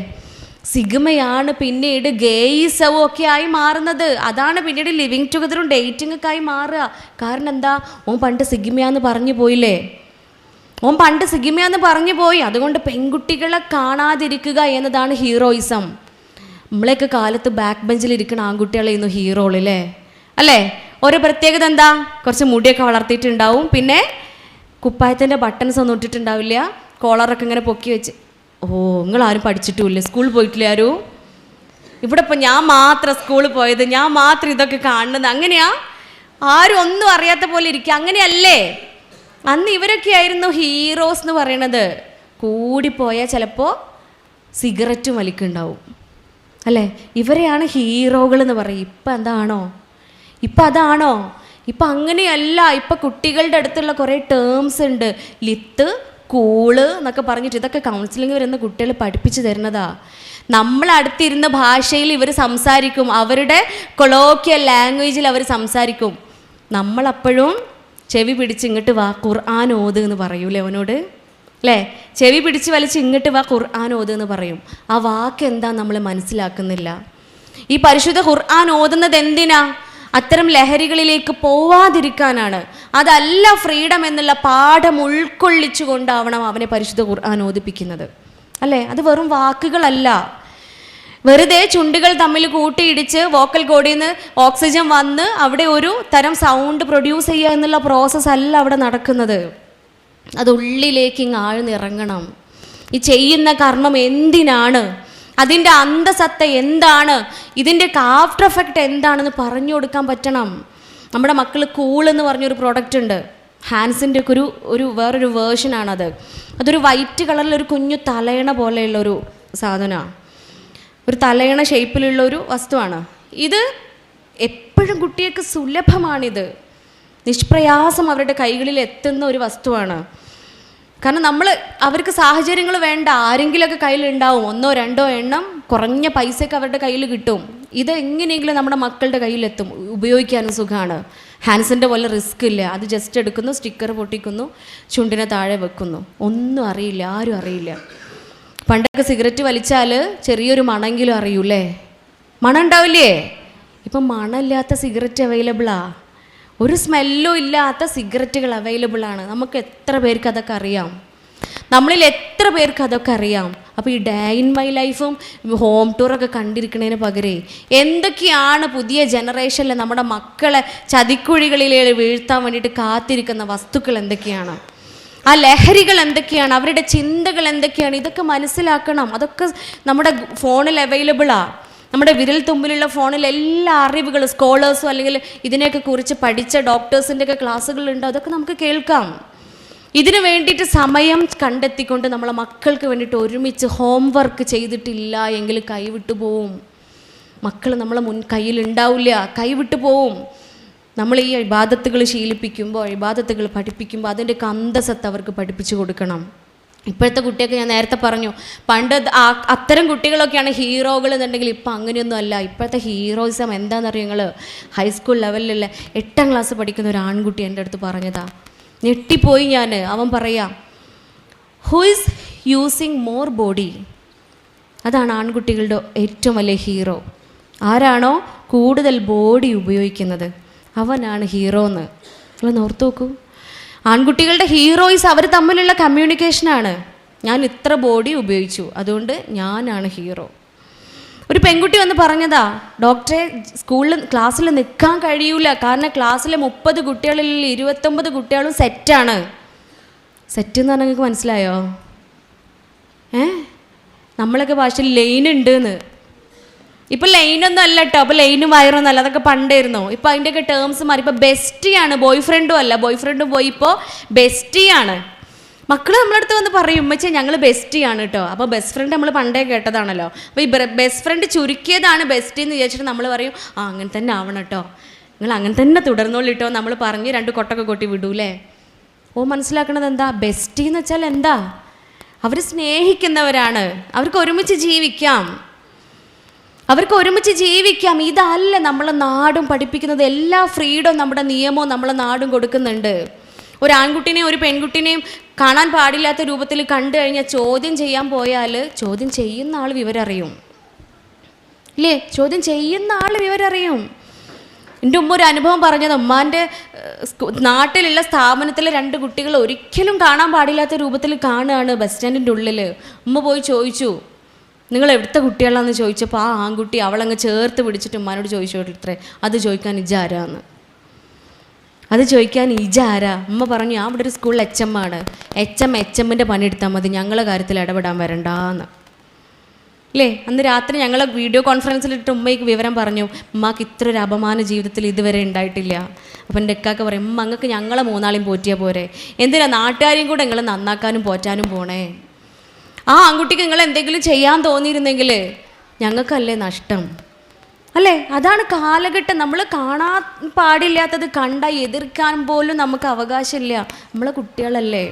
സിഗ്മയാണ് പിന്നീട് ഗേയിസവും ഒക്കെ ആയി മാറുന്നത്. അതാണ് പിന്നീട് ലിവിങ് ടുഗദറും ഡേറ്റിംഗ് ഒക്കെ ആയി മാറുക. കാരണം എന്താ? ഓൻ പണ്ട് സിഗ്മയാന്ന് പറഞ്ഞു പോയില്ലേ? ഓൻ പണ്ട് സിഗ്മയാന്ന് പറഞ്ഞു പോയി. അതുകൊണ്ട് പെൺകുട്ടികളെ കാണാതിരിക്കുക എന്നതാണ് ഹീറോയിസം നമ്മളെയൊക്കെ കാലത്ത് ബാക്ക് ബെഞ്ചിൽ ഇരിക്കുന്ന ആൺകുട്ടികളായിരുന്നു ഹീറോളല്ലേ അല്ലേ? ഒരു പ്രത്യേകത എന്താ? കുറച്ച് മുടിയൊക്കെ വളർത്തിയിട്ടുണ്ടാവും. പിന്നെ കുപ്പായത്തിന്റെ ബട്ടൺസ് ഒന്നും ഇട്ടിട്ടുണ്ടാവില്ല. കോളറൊക്കെ ഇങ്ങനെ പൊക്കി വെച്ച്. ഓ നിങ്ങൾ ആരും പഠിച്ചിട്ടുമില്ല. സ്കൂളിൽ പോയിട്ടില്ല ആരും? ഇവിടെ ഇപ്പം ഞാൻ മാത്രം സ്കൂളിൽ പോയത്. ഞാൻ മാത്രം ഇതൊക്കെ കാണുന്നത്. അങ്ങനെയാ? ആരും ഒന്നും അറിയാത്ത പോലെ ഇരിക്കുക. അങ്ങനെയല്ലേ? അന്ന് ഇവരൊക്കെ ആയിരുന്നു ഹീറോസ് എന്ന് പറയണത്. കൂടിപ്പോയാൽ ചിലപ്പോൾ സിഗരറ്റ് വലിക്കുണ്ടാവും. അല്ലേ? ഇവരെയാണ് ഹീറോകൾ എന്ന് പറയും. ഇപ്പം എന്താണോ? ഇപ്പം അതാണോ? ഇപ്പം അങ്ങനെയല്ല ഇപ്പം കുട്ടികളുടെ അടുത്തുള്ള കുറേ ടേംസ് ഉണ്ട്. ലിത്ത് കൂൾ എന്നൊക്കെ പറഞ്ഞിട്ട് ഇതൊക്കെ കൗൺസിലിംഗ് വരുന്ന കുട്ടികൾ പഠിപ്പിച്ചു തരുന്നതാ. നമ്മളടുത്തിരുന്ന ഭാഷയിൽ ഇവർ സംസാരിക്കും. അവരുടെ കൊളോക്കിയൽ ലാംഗ്വേജിൽ അവർ സംസാരിക്കും. നമ്മളപ്പോഴും ചെവി പിടിച്ച് ഇങ്ങോട്ട് വാ ഖുർആൻ ഓത് എന്ന് പറയൂലേ അവനോട്? അല്ലേ ചെവി പിടിച്ച് വലിച്ച് ഇങ്ങോട്ട് വാ ഖുർആൻ ഓത് എന്ന് പറയും. ആ വാക്ക് എന്താ നമ്മൾ മനസ്സിലാക്കുന്നില്ല. ഈ പരിശുദ്ധ ഖുർആൻ ഓതുന്നത് എന്തിനാ? അത്തരം ലഹരികളിലേക്ക് പോവാതിരിക്കാനാണ്. അതല്ല ഫ്രീഡം എന്നുള്ള പാഠം ഉൾക്കൊള്ളിച്ചു കൊണ്ടാവണം അവനെ പരിശുദ്ധ ഖുർആൻ ഓദിപ്പിക്കുന്നത്. അല്ലേ? അത് വെറും വാക്കുകളല്ല. വെറുതെ ചുണ്ടുകൾ തമ്മിൽ കൂട്ടിയിടിച്ച് വോക്കൽ കോഡിൽ നിന്ന് ഓക്സിജൻ വന്ന് അവിടെ ഒരു തരം സൗണ്ട് പ്രൊഡ്യൂസ് ചെയ്യുക എന്നുള്ള പ്രോസസ്സ് അല്ല അവിടെ നടക്കുന്നത്. അത് ഉള്ളിലേക്ക് ആഴ്ന്നിറങ്ങണം. ഈ ചെയ്യുന്ന കർമ്മം എന്തിനാണ്? അതിന്റെ അന്തസത്ത എന്താണ്? ഇതിന്റെ ആഫ്റ്റർ എഫക്റ്റ് എന്താണെന്ന് പറഞ്ഞു കൊടുക്കാൻ പറ്റണം. നമ്മുടെ മക്കൾ കൂൾ എന്ന് പറഞ്ഞൊരു പ്രോഡക്റ്റ് ഉണ്ട്. ഹാൻസിന്റെ ഒക്കെ ഒരു ഒരു വേറൊരു വേർഷനാണത് അതൊരു വൈറ്റ് കളറിലൊരു കുഞ്ഞു തലയണ പോലെയുള്ളൊരു സാധനമാണ് ഒരു തലയണ ഷേപ്പിലുള്ള ഒരു വസ്തുവാണ്. ഇത് എപ്പോഴും കുട്ടികൾക്ക് സുലഭമാണിത്. നിഷ്പ്രയാസം അവരുടെ കൈകളിൽ എത്തുന്ന ഒരു വസ്തുവാണ്. കാരണം നമ്മൾ അവർക്ക് സാഹചര്യങ്ങൾ വേണ്ട. ആരെങ്കിലുമൊക്കെ കയ്യിലുണ്ടാവും. ഒന്നോ രണ്ടോ എണ്ണം കുറഞ്ഞ പൈസയൊക്കെ അവരുടെ കയ്യിൽ കിട്ടും. ഇത് എങ്ങനെയെങ്കിലും നമ്മുടെ മക്കളുടെ കയ്യിലെത്തും. ഉപയോഗിക്കാനും സുഖമാണ് ഹാൻസിന്റെ പോലെ റിസ്ക് ഇല്ല. അത് ജസ്റ്റ് എടുക്കുന്നു സ്റ്റിക്കർ പൊട്ടിക്കുന്നു ചുണ്ടിനെ താഴെ വെക്കുന്നു. ഒന്നും അറിയില്ല ആരും അറിയില്ല. പണ്ടൊക്കെ സിഗരറ്റ് വലിച്ചാൽ ചെറിയൊരു മണമെങ്കിലും അറിയൂലേ മണം ഉണ്ടാവില്ലേ ഇപ്പം മണമില്ലാത്ത സിഗരറ്റ് അവൈലബിളാ ഒരു സ്മെല്ലും ഇല്ലാത്ത സിഗരറ്റുകൾ അവൈലബിൾ ആണ്. നമുക്ക് എത്ര പേർക്ക് അതൊക്കെ അറിയാം? നമ്മളിൽ എത്ര പേർക്ക് അതൊക്കെ അറിയാം? അപ്പോൾ ഈ ഡേ ഇൻ മൈ ലൈഫും ഹോം ടൂറൊക്കെ കണ്ടിരിക്കുന്നതിന് പകരേ എന്തൊക്കെയാണ് പുതിയ ജനറേഷനിൽ നമ്മുടെ മക്കളെ ചതിക്കുഴികളിൽ വീഴ്ത്താൻ വേണ്ടിയിട്ട് കാത്തിരിക്കുന്ന വസ്തുക്കൾ എന്തൊക്കെയാണ്? ആ ലഹരികൾ എന്തൊക്കെയാണ്? അവരുടെ ചിന്തകൾ എന്തൊക്കെയാണ്? ഇതൊക്കെ മനസ്സിലാക്കണം. അതൊക്കെ നമ്മുടെ ഫോണിൽ അവൈലബിളാ നമ്മുടെ വിരൽ തുമ്പിലുള്ള ഫോണിൽ എല്ലാ അറിവുകളും സ്കോളേഴ്സും അല്ലെങ്കിൽ ഇതിനെയൊക്കെ കുറിച്ച് പഠിച്ച ഡോക്ടേഴ്സിന്റെ ഒക്കെ ക്ലാസ്സുകളുണ്ട്. അതൊക്കെ നമുക്ക് കേൾക്കാം. ഇതിനു വേണ്ടിയിട്ട് സമയം കണ്ടെത്തിക്കൊണ്ട് നമ്മളെ മക്കൾക്ക് വേണ്ടിയിട്ട് ഒരുമിച്ച് ഹോംവർക്ക് ചെയ്തിട്ടില്ല എങ്കിൽ കൈവിട്ടു പോവും. മക്കൾ നമ്മളെ മുൻ കയ്യിൽ ഉണ്ടാവില്ല കൈവിട്ടു പോവും. നമ്മൾ ഈ ഇബാദത്തുകൾ ശീലിപ്പിക്കുമ്പോൾ ഇബാദത്തുകൾ പഠിപ്പിക്കുമ്പോൾ അതിന്റെ അന്തസത്ത് അവർക്ക് പഠിപ്പിച്ചു കൊടുക്കണം. ഇപ്പോഴത്തെ കുട്ടിയൊക്കെ ഞാൻ നേരത്തെ പറഞ്ഞു പണ്ട് അത്തരം കുട്ടികളൊക്കെയാണ് ഹീറോകൾ എന്നുണ്ടെങ്കിൽ ഇപ്പം അങ്ങനെയൊന്നും അല്ല. ഇപ്പോഴത്തെ ഹീറോയിസം എന്താണെന്നറിയോ നിങ്ങൾ ഹൈസ്കൂൾ ലെവലിലുള്ള എട്ടാം ക്ലാസ് പഠിക്കുന്ന ഒരു ആൺകുട്ടി എന്റെ അടുത്ത് പറഞ്ഞതാ. ഞെട്ടിപ്പോയി ഞാൻ അവൻ പറയാ who is using more body അതാണ് ആൺകുട്ടികളുടെ ഏറ്റവും വലിയ ഹീറോ. ആരാണോ കൂടുതൽ ബോഡി ഉപയോഗിക്കുന്നത്? അവനാണ് ഹീറോ എന്ന് നിങ്ങൾ ഓർത്തു നോക്കൂ. ആൺകുട്ടികളുടെ ഹീറോയിസ് അവർ തമ്മിലുള്ള കമ്മ്യൂണിക്കേഷനാണ് ഞാൻ ഇത്ര ബോഡി ഉപയോഗിച്ചു. അതുകൊണ്ട് ഞാനാണ് ഹീറോ ഒരു പെൺകുട്ടി വന്ന് പറഞ്ഞതാ ഡോക്ടറെ സ്കൂളിൽ ക്ലാസ്സിൽ നിൽക്കാൻ കഴിയൂല. കാരണം ക്ലാസ്സിലെ മുപ്പത് കുട്ടികളിൽ ഇരുപത്തൊമ്പത് കുട്ടികളും സെറ്റാണ് സെറ്റ് എന്ന് പറഞ്ഞാൽ നിങ്ങൾക്ക് മനസ്സിലായോ? ഏ? നമ്മളൊക്കെ ഭാഷയിൽ ലൈൻ ഉണ്ട് എന്ന്. ഇപ്പൊ ലൈനൊന്നും അല്ല കേട്ടോ അപ്പൊ ലൈനും വയറൊന്നും അല്ല. അതൊക്കെ പണ്ടായിരുന്നു. ഇപ്പൊ അതിന്റെയൊക്കെ ടേംസ് മാറി. ഇപ്പൊ ബെസ്റ്റിയാണ് ബോയ് ഫ്രണ്ടും അല്ല. ബോയ് ഫ്രണ്ടും പോയി ഇപ്പോൾ ബെസ്റ്റിയാണ് മക്കൾ നമ്മളടുത്ത് വന്ന് പറയും ഉമ്മച്ചേ ഞങ്ങൾ ബെസ്റ്റിയാണ് കേട്ടോ അപ്പോൾ ബെസ്റ്റ് ഫ്രണ്ട് നമ്മൾ പണ്ടേ കേട്ടതാണല്ലോ. അപ്പോൾ ഈ ബെസ്റ്റ് ഫ്രണ്ട് ചുരുക്കിയതാണ് ബെസ്റ്റ് എന്ന് വിചാരിച്ചിട്ട് നമ്മൾ പറയും ആ അങ്ങനെ തന്നെ ആവണം കേട്ടോ നിങ്ങൾ അങ്ങനെ തന്നെ തുടർന്നോളിട്ടോ നമ്മൾ പറഞ്ഞ് രണ്ട് കൊട്ടൊക്കെ കൊട്ടി വിടൂലേ. ഓ മനസ്സിലാക്കണത് എന്താ? ബെസ്റ്റി എന്ന് വെച്ചാൽ എന്താ? അവർ സ്നേഹിക്കുന്നവരാണ്. അവർക്ക് ഒരുമിച്ച് ജീവിക്കാം. അവർക്ക് ഒരുമിച്ച് ജീവിക്കാം. ഇതല്ല നമ്മളെ നാടും പഠിപ്പിക്കുന്നത്. എല്ലാ ഫ്രീഡവും നമ്മുടെ നിയമവും നമ്മളെ നാടും കൊടുക്കുന്നുണ്ട്. ഒരു ആൺകുട്ടിനെയും ഒരു പെൺകുട്ടിനെയും കാണാൻ പാടില്ലാത്ത രൂപത്തിൽ കണ്ടു കഴിഞ്ഞാൽ ചോദ്യം ചെയ്യാൻ പോയാൽ ചോദ്യം ചെയ്യുന്ന ആൾ വിവരറിയും. ഇല്ലേ? ചോദ്യം ചെയ്യുന്ന ആൾ വിവരറിയും. എന്റെ ഉമ്മ ഒരു അനുഭവം പറഞ്ഞത്. ഉമ്മാന്റെ നാട്ടിലുള്ള സ്ഥാപനത്തിലെ രണ്ട് കുട്ടികൾ ഒരിക്കലും കാണാൻ പാടില്ലാത്ത രൂപത്തിൽ കാണുകയാണ് ബസ് സ്റ്റാൻഡിന്റെ ഉള്ളിൽ ഉമ്മ പോയി ചോദിച്ചു നിങ്ങൾ എവിടുത്തെ കുട്ടികളാണെന്ന് ചോദിച്ചപ്പോൾ ആ ആൺകുട്ടി അവളങ്ങ് ചേർത്ത് പിടിച്ചിട്ട് ഉമ്മാനോട് ചോദിച്ചോട്ടിത്രേ അത് ചോദിക്കാൻ ഇജാരാന്ന് അത് ചോദിക്കാൻ ഇജാരാ ഉമ്മ പറഞ്ഞു ഞാൻ ഇവിടെ ഒരു സ്കൂളിൽ എച്ച് എം ആണ്. എച്ച് എം എച്ച് എമ്മിന്റെ പണിയെടുത്താൽ മതി. ഞങ്ങളെ കാര്യത്തിൽ ഇടപെടാൻ വരണ്ടാന്ന്. അല്ലേ അന്ന് രാത്രി ഞങ്ങൾ വീഡിയോ കോൺഫറൻസിലിട്ട് ഉമ്മയ്ക്ക് വിവരം പറഞ്ഞു ഉമ്മാക്ക് ഇത്ര ഒരു അപമാന ജീവിതത്തിൽ ഇതുവരെ ഉണ്ടായിട്ടില്ല. അപ്പം എന്റെ ഇക്കാക്ക പറയും ഉമ്മ അങ്ങക്ക് ഞങ്ങളെ മൂന്നാളെയും പോറ്റിയാൽ പോരെ. എന്തിനാ നാട്ടുകാരെയും കൂടെ നിങ്ങൾ നന്നാക്കാനും പോറ്റാനും പോണേ? ആ ആൺകുട്ടിക്ക് നിങ്ങൾ എന്തെങ്കിലും ചെയ്യാൻ തോന്നിയിരുന്നെങ്കിൽ ഞങ്ങൾക്കല്ലേ നഷ്ടം. അല്ലേ? അതാണ് കാലഘട്ടം. നമ്മൾ കാണാൻ പാടില്ലാത്തത് കണ്ട എതിർക്കാൻ പോലും നമുക്ക് അവകാശമില്ല. നമ്മളെ കുട്ടികളല്ലേ.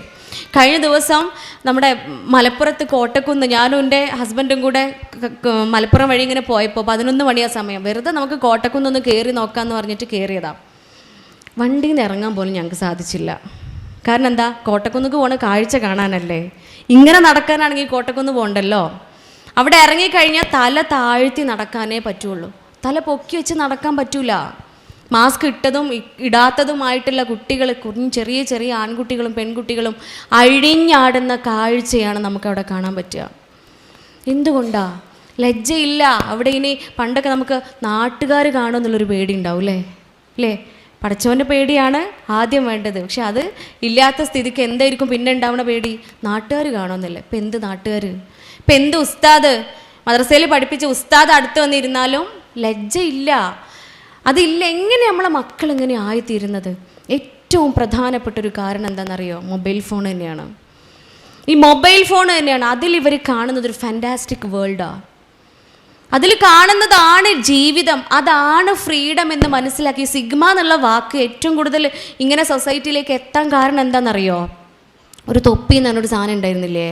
കഴിഞ്ഞ ദിവസം നമ്മുടെ മലപ്പുറത്ത് കോട്ടക്കുന്ന് ഞാനും എന്റെ ഹസ്ബൻഡും കൂടെ മലപ്പുറം വഴി ഇങ്ങനെ പോയപ്പോൾ പതിനൊന്ന് മണിയാ സമയം. വെറുതെ നമുക്ക് കോട്ടക്കുന്നൊന്ന് കയറി നോക്കാമെന്ന് പറഞ്ഞിട്ട് കയറിയതാണ് വണ്ടിയിൽ നിന്ന് ഇറങ്ങാൻ പോലും ഞങ്ങൾക്ക് സാധിച്ചില്ല. കാരണം എന്താ കോട്ടക്കുന്നുക്ക് പോണ കാഴ്ച കാണാനല്ലേ? ഇങ്ങനെ നടക്കാനാണെങ്കിൽ കോട്ടക്കുന്ന് പോകണ്ടല്ലോ അവിടെ ഇറങ്ങിക്കഴിഞ്ഞാൽ തല താഴ്ത്തി നടക്കാനേ പറ്റുള്ളൂ. തല പൊക്കി വെച്ച് നടക്കാൻ പറ്റൂല. മാസ്ക് ഇട്ടതും ഇടാത്തതുമായിട്ടുള്ള കുട്ടികൾ ചെറിയ ചെറിയ ആൺകുട്ടികളും പെൺകുട്ടികളും അഴിഞ്ഞാടുന്ന കാഴ്ചയാണ് നമുക്കവിടെ കാണാൻ പറ്റുക. എന്തുകൊണ്ടാ? ലജ്ജയില്ല. അവിടെ ഇനി പണ്ടൊക്കെ നമുക്ക് നാട്ടുകാർ കാണുമെന്നുള്ളൊരു പേടി ഉണ്ടാവും അല്ലേ? അല്ലേ? പടച്ചവന്റെ പേടിയാണ് ആദ്യം വേണ്ടത്. പക്ഷെ അത് ഇല്ലാത്ത സ്ഥിതിക്ക് എന്തായിരിക്കും? പിന്നെ ഉണ്ടാവുന്ന പേടി. നാട്ടുകാർ കാണുമെന്നല്ലേ? ഇപ്പം എന്ത് നാട്ടുകാർ? ഇപ്പം എന്ത് ഉസ്താദ്? മദ്രസയിൽ പഠിപ്പിച്ച ഉസ്താദ് അടുത്ത് വന്നിരുന്നാലും ലജ്ജയില്ല. അതില്ല എങ്ങനെ നമ്മളെ മക്കൾ ഇങ്ങനെ ആയിത്തീരുന്നത്? ഏറ്റവും പ്രധാനപ്പെട്ട ഒരു കാരണം എന്താണെന്നറിയോ? മൊബൈൽ ഫോൺ തന്നെയാണ്. ഈ മൊബൈൽ ഫോൺ തന്നെയാണ്. അതിൽ ഇവർ കാണുന്നത് ഒരു ഫാന്റാസ്റ്റിക് വേൾഡാണ് അതിൽ കാണുന്നതാണ് ജീവിതം. അതാണ് ഫ്രീഡം എന്ന് മനസ്സിലാക്കി സിഗ്മ എന്നുള്ള വാക്ക് ഏറ്റവും കൂടുതൽ ഇങ്ങനെ സൊസൈറ്റിയിലേക്ക് എത്താൻ കാരണം എന്താണെന്നറിയോ? ഒരു തൊപ്പി എന്ന് പറഞ്ഞൊരു സാധനം ഉണ്ടായിരുന്നില്ലേ?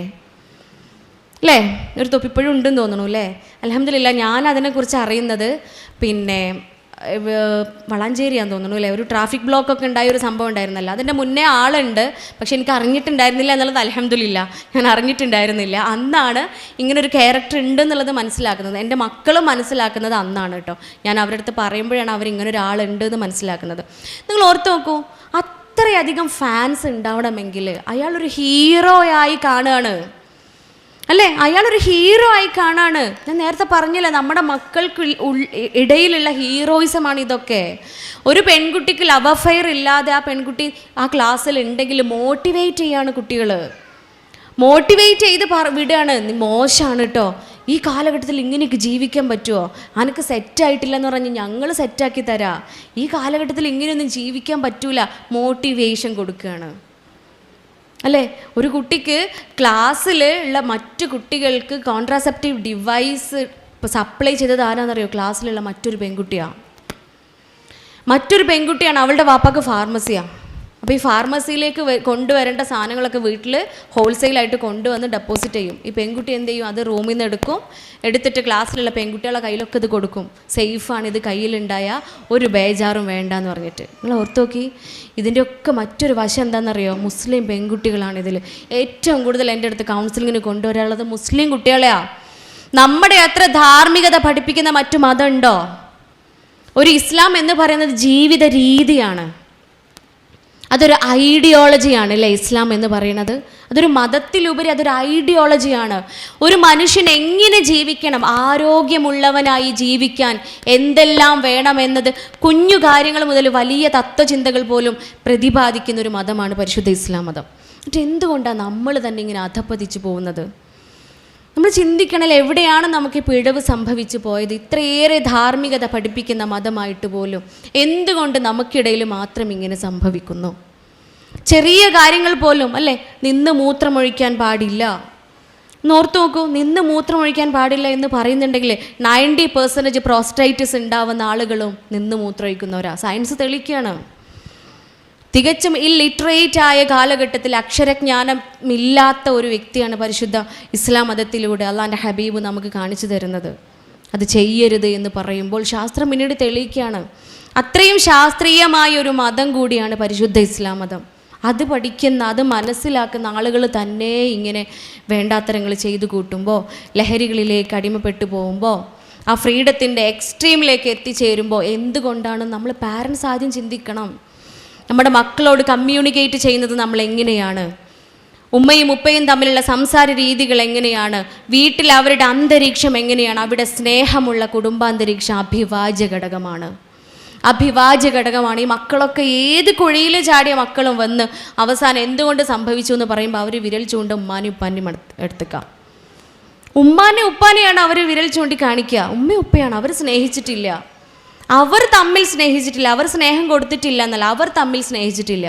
അല്ലേ ഒരു തൊപ്പി ഇപ്പോഴും ഉണ്ടെന്ന് തോന്നുന്നു അല്ലേ അലഹമില്ല ഞാൻ അതിനെക്കുറിച്ച് അറിയുന്നത് പിന്നെ വളാഞ്ചേരിയാന്ന് തോന്നുന്നു അല്ലേ? ഒരു ട്രാഫിക് ബ്ലോക്ക് ഒക്കെ ഉണ്ടായ ഒരു സംഭവം ഉണ്ടായിരുന്നല്ലോ. അതിന്റെ മുന്നേ ആളുണ്ട് പക്ഷെ എനിക്ക് അറിഞ്ഞിട്ടുണ്ടായിരുന്നില്ല എന്നുള്ളത് അലഹമില്ല ഞാൻ അറിഞ്ഞിട്ടുണ്ടായിരുന്നില്ല. അന്നാണ് ഇങ്ങനെ ഒരു ക്യാരക്ടർ ഉണ്ട് എന്നുള്ളത് മനസ്സിലാക്കുന്നത്. എന്റെ മക്കളും മനസ്സിലാക്കുന്നത് അന്നാണ് കേട്ടോ. ഞാൻ അവരുടെ അടുത്ത് പറയുമ്പോഴാണ് അവർ ഇങ്ങനെ ഒരാളുണ്ട് എന്ന് മനസ്സിലാക്കുന്നത്. നിങ്ങൾ ഓർത്ത് നോക്കൂ അത്രയധികം ഫാൻസ് ഉണ്ടാവണമെങ്കിൽ അയാളൊരു ഹീറോയായി കാണുകയാണ്. അല്ലേ? ഒരു ഹീറോ ആയി കാണാണ്. ഞാൻ നേരത്തെ പറഞ്ഞില്ല നമ്മുടെ മക്കൾക്ക് ഇടയിലുള്ള ഹീറോയിസമാണ് ഇതൊക്കെ. ഒരു പെൺകുട്ടിക്ക് ലവ് അഫെയർ ഇല്ലാതെ ആ പെൺകുട്ടി ആ ക്ലാസ്സിൽ ഉണ്ടെങ്കിൽ മോട്ടിവേറ്റ് ചെയ്യാണ് കുട്ടികൾ മോട്ടിവേറ്റ് ചെയ്ത് പറ വിടുകയാണ് മോശമാണ് കേട്ടോ ഈ കാലഘട്ടത്തിൽ ഇങ്ങനെയൊക്കെ ജീവിക്കാൻ പറ്റുമോ അനക്ക് സെറ്റായിട്ടില്ലെന്ന് പറഞ്ഞ് ഞങ്ങൾ സെറ്റാക്കി തരാം. ഈ കാലഘട്ടത്തിൽ ഇങ്ങനെയൊന്നും ജീവിക്കാൻ പറ്റൂല. മോട്ടിവേഷൻ കൊടുക്കുകയാണ്. അല്ലേ? ഒരു കുട്ടിക്ക് ക്ലാസ്സിൽ ഉള്ള മറ്റു കുട്ടികൾക്ക് കോൺട്രാസെപ്റ്റീവ് ഡിവൈസ് ഇപ്പോൾ സപ്ലൈ ചെയ്തത് ആരാന്നറിയോ? ക്ലാസ്സിലുള്ള മറ്റൊരു പെൺകുട്ടിയാണ് മറ്റൊരു പെൺകുട്ടിയാണ് അവളുടെ വാപ്പാക്ക് ഫാർമസിയാണ് അപ്പോൾ ഈ ഫാർമസിയിലേക്ക് കൊണ്ടുവരേണ്ട സാധനങ്ങളൊക്കെ വീട്ടിൽ ഹോൾസെയിലായിട്ട് കൊണ്ടുവന്ന് ഡെപ്പോസിറ്റ് ചെയ്യും. ഈ പെൺകുട്ടി എന്ത് ചെയ്യും? അത് റൂമിൽ നിന്ന് എടുക്കും. എടുത്തിട്ട് ക്ലാസ്സിലുള്ള പെൺകുട്ടികളുടെ കയ്യിലൊക്കെ ഇത് കൊടുക്കും. സേഫാണ് ഇത് കയ്യിലുണ്ടായ ഒരു ബേജാറും വേണ്ട എന്ന് പറഞ്ഞിട്ട്. നിങ്ങൾ ഓർത്ത് നോക്കി. ഇതിന്റെയൊക്കെ മറ്റൊരു വശം എന്താണെന്നറിയോ മുസ്ലിം പെൺകുട്ടികളാണ് ഇതിൽ ഏറ്റവും കൂടുതൽ എന്റെ അടുത്ത് കൗൺസിലിങ്ങിന് കൊണ്ടുവരാനുള്ളത് മുസ്ലിം കുട്ടികളെയാണ് നമ്മുടെ അത്ര ധാർമ്മികത പഠിപ്പിക്കുന്ന മറ്റു മതമുണ്ടോ? ഒരു ഇസ്ലാം എന്ന് പറയുന്നത് ജീവിത രീതിയാണ്. അതൊരു ഐഡിയോളജിയാണ് അല്ലേ ഇസ്ലാം എന്ന് പറയുന്നത്? അതൊരു മതത്തിലുപരി അതൊരു ഐഡിയോളജിയാണ് ഒരു മനുഷ്യൻ എങ്ങനെ ജീവിക്കണം? ആരോഗ്യമുള്ളവനായി ജീവിക്കാൻ എന്തെല്ലാം വേണമെന്നത്? കുഞ്ഞു കാര്യങ്ങൾ മുതൽ വലിയ തത്വചിന്തകൾ പോലും പ്രതിപാദിക്കുന്ന ഒരു മതമാണ് പരിശുദ്ധ ഇസ്ലാം മതം. എന്നിട്ട് എന്തുകൊണ്ടാണ് നമ്മൾ തന്നെ ഇങ്ങനെ അധപ്പതിച്ചു പോകുന്നത്? നമ്മൾ ചിന്തിക്കണല്ലോ എവിടെയാണ് നമുക്ക് പിഴവ് സംഭവിച്ചു പോയത്? ഇത്രയേറെ ധാർമ്മികത പഠിപ്പിക്കുന്ന മതമായിട്ട് പോലും എന്തുകൊണ്ട് നമുക്കിടയിൽ മാത്രം ഇങ്ങനെ സംഭവിക്കുന്നു? ചെറിയ കാര്യങ്ങൾ പോലും അല്ലേ? നിന്ന് മൂത്രമൊഴിക്കാൻ പാടില്ല. നോർത്ത് നോക്കൂ നിന്ന് മൂത്രമൊഴിക്കാൻ പാടില്ല എന്ന് പറയുന്നുണ്ടെങ്കിൽ നയന്റി പെർസെന്റേജ് പ്രോസ്റ്റൈറ്റിസ് ഉണ്ടാവുന്ന ആളുകളും നിന്ന് മൂത്രമൊഴിക്കുന്നവരാ. സയൻസ് തെളിയിക്കുകയാണ്. തികച്ചും ഇല്ലിറ്ററേറ്റ് ആയ കാലഘട്ടത്തിൽ അക്ഷരജ്ഞാനമില്ലാത്ത ഒരു വ്യക്തിയാണ് പരിശുദ്ധ ഇസ്ലാം മതത്തിലൂടെ അള്ളാന്റെ ഹബീബ് നമുക്ക് കാണിച്ചു തരുന്നത്. അത് ചെയ്യരുത് എന്ന് പറയുമ്പോൾ ശാസ്ത്രം പിന്നീട് തെളിയിക്കുകയാണ്. അത്രയും ശാസ്ത്രീയമായ ഒരു മതം കൂടിയാണ് പരിശുദ്ധ ഇസ്ലാം മതം. അത് പഠിക്കുന്ന അത് മനസ്സിലാക്കുന്ന ആളുകൾ തന്നെ ഇങ്ങനെ വേണ്ടാത്തരങ്ങൾ ചെയ്തു കൂട്ടുമ്പോൾ ലഹരികളിലേക്ക് അടിമപ്പെട്ടു പോകുമ്പോൾ ആ ഫ്രീഡത്തിന്റെ എക്സ്ട്രീമിലേക്ക് എത്തിച്ചേരുമ്പോൾ എന്തുകൊണ്ടാണ് നമ്മൾ പാരൻസ് ആദ്യം ചിന്തിക്കണം? നമ്മുടെ മക്കളോട് കമ്മ്യൂണിക്കേറ്റ് ചെയ്യുന്നത് നമ്മൾ എങ്ങനെയാണ് ഉമ്മയും ഉപ്പയും തമ്മിലുള്ള സംസാര രീതികൾ എങ്ങനെയാണ്? വീട്ടിൽ അവരുടെ അന്തരീക്ഷം എങ്ങനെയാണ്? അവിടെ സ്നേഹമുള്ള കുടുംബാന്തരീക്ഷം അഭിവാജ്യ ഘടകമാണ്. അഭിവാജ്യ ഘടകമാണ്. ഈ മക്കളൊക്കെ ഏത് കുഴിയിൽ ചാടിയ മക്കളും വന്ന് അവസാനം എന്തുകൊണ്ട് സംഭവിച്ചു എന്ന് പറയുമ്പോൾ അവർ വിരൽ ചൂണ്ട ഉമ്മാനും ഉപ്പാനും എടുത്തേക്കാം. ഉമ്മാനെ ഉപ്പാനെയാണ് അവർ വിരൽ ചൂണ്ടി കാണിക്കുക ഉമ്മ ഉപ്പയാണ്. അവർ സ്നേഹിച്ചിട്ടില്ല. അവർ തമ്മിൽ സ്നേഹിച്ചിട്ടില്ല അവർ സ്നേഹം കൊടുത്തിട്ടില്ല എന്നല്ല അവർ തമ്മിൽ സ്നേഹിച്ചിട്ടില്ല.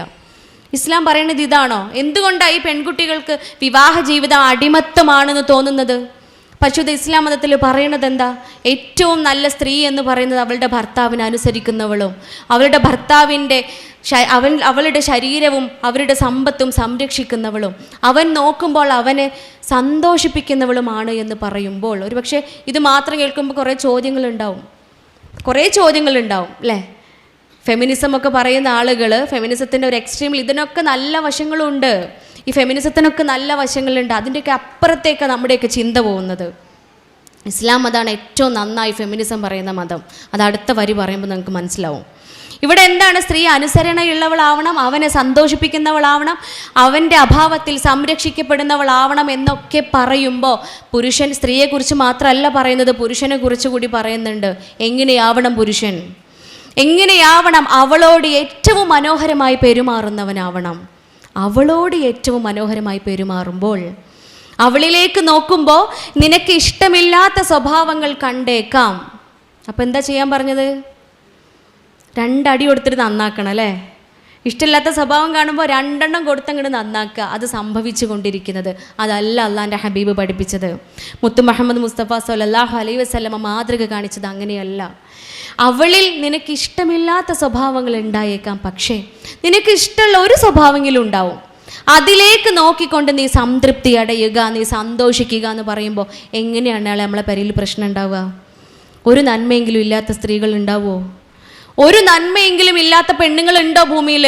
ഇസ്ലാം പറയുന്നത് ഇതാണോ? എന്തുകൊണ്ടാണ് ഈ പെൺകുട്ടികൾക്ക് വിവാഹ ജീവിതം അടിമത്തമാണെന്ന് തോന്നുന്നത്? പരിശുദ്ധ ഇസ്ലാം മതത്തിൽ പറയുന്നത് എന്താ? ഏറ്റവും നല്ല സ്ത്രീ എന്ന് പറയുന്നത് അവളുടെ ഭർത്താവിനെ അനുസരിക്കുന്നവളും അവളുടെ ഭർത്താവിന്റെ അവൻ അവളുടെ ശരീരവും അവരുടെ സമ്പത്തും സംരക്ഷിക്കുന്നവളും അവൻ നോക്കുമ്പോൾ അവനെ സന്തോഷിപ്പിക്കുന്നവളുമാണ് എന്ന് പറയുമ്പോൾ. ഒരുപക്ഷെ ഇത് മാത്രം കേൾക്കുമ്പോൾ കുറേ ചോദ്യങ്ങളുണ്ടാവും. കുറേ ചോദ്യങ്ങളുണ്ടാവും അല്ലേ? ഫെമിനിസം ഒക്കെ പറയുന്ന ആളുകൾ ഫെമിനിസത്തിന്റെ ഒരു എക്സ്ട്രീമിൽ ഇതിനൊക്കെ നല്ല വശങ്ങളുണ്ട്. ഈ ഫെമിനിസത്തിനൊക്കെ നല്ല വശങ്ങളുണ്ട്. അതിന്റെയൊക്കെ അപ്പുറത്തേക്ക് നമ്മുടെയൊക്കെ ചിന്ത പോകുന്നത്. ഇസ്ലാം മതമാണ് ഏറ്റവും നന്നായി ഫെമിനിസം പറയുന്ന മതം. അത് അടുത്ത വരി പറയുമ്പോൾ നിങ്ങൾക്ക് മനസ്സിലാവും. ഇവിടെ എന്താണ് സ്ത്രീ അനുസരണയുള്ളവളാവണം അവനെ സന്തോഷിപ്പിക്കുന്നവളാവണം അവന്റെ അഭാവത്തിൽ സംരക്ഷിക്കപ്പെടുന്നവളാവണം എന്നൊക്കെ പറയുമ്പോൾ പുരുഷൻ സ്ത്രീയെക്കുറിച്ച് മാത്രമല്ല പറയുന്നത് പുരുഷനെ കുറിച്ച് കൂടി പറയുന്നുണ്ട്. എങ്ങനെയാവണം പുരുഷൻ? എങ്ങനെയാവണം അവളോട് ഏറ്റവും മനോഹരമായി പെരുമാറുന്നവനാവണം? അവളോട് ഏറ്റവും മനോഹരമായി പെരുമാറുമ്പോൾ അവളിലേക്ക് നോക്കുമ്പോൾ നിനക്ക് ഇഷ്ടമില്ലാത്ത സ്വഭാവങ്ങൾ കണ്ടേക്കാം. അപ്പം എന്താ ചെയ്യാൻ പറഞ്ഞത്? രണ്ടടി കൊടുത്തിട്ട് നന്നാക്കണം അല്ലേ? ഇഷ്ടമില്ലാത്ത സ്വഭാവം കാണുമ്പോൾ രണ്ടെണ്ണം കൊടുത്തങ്ങോട്ട് നന്നാക്കുക. അത് സംഭവിച്ചു കൊണ്ടിരിക്കുന്നത്. അതല്ല അള്ളാന്റെ ഹബീബ് പഠിപ്പിച്ചത്. മുത്തു മുഹമ്മദ് മുസ്തഫ സല്ലാഹു അലൈ വസ്ലമ മാതൃക കാണിച്ചത് അങ്ങനെയല്ല. അവളിൽ നിനക്ക് ഇഷ്ടമില്ലാത്ത സ്വഭാവങ്ങൾ ഉണ്ടായേക്കാം. പക്ഷേ നിനക്ക് ഇഷ്ടമുള്ള ഒരു സ്വഭാവമെങ്കിലും ഉണ്ടാവും. അതിലേക്ക് നോക്കിക്കൊണ്ട് നീ സംതൃപ്തി അടയുക നീ സന്തോഷിക്കുക എന്ന് പറയുമ്പോൾ എങ്ങനെയാണ് അയാളെ നമ്മളെ പരിയിൽ പ്രശ്നം ഉണ്ടാവുക? ഒരു നന്മയെങ്കിലും ഇല്ലാത്ത സ്ത്രീകൾ ഉണ്ടാവുമോ ഒരു നന്മയെങ്കിലും ഇല്ലാത്ത പെണ്ണുങ്ങൾ ഉണ്ടോ ഭൂമിയിൽ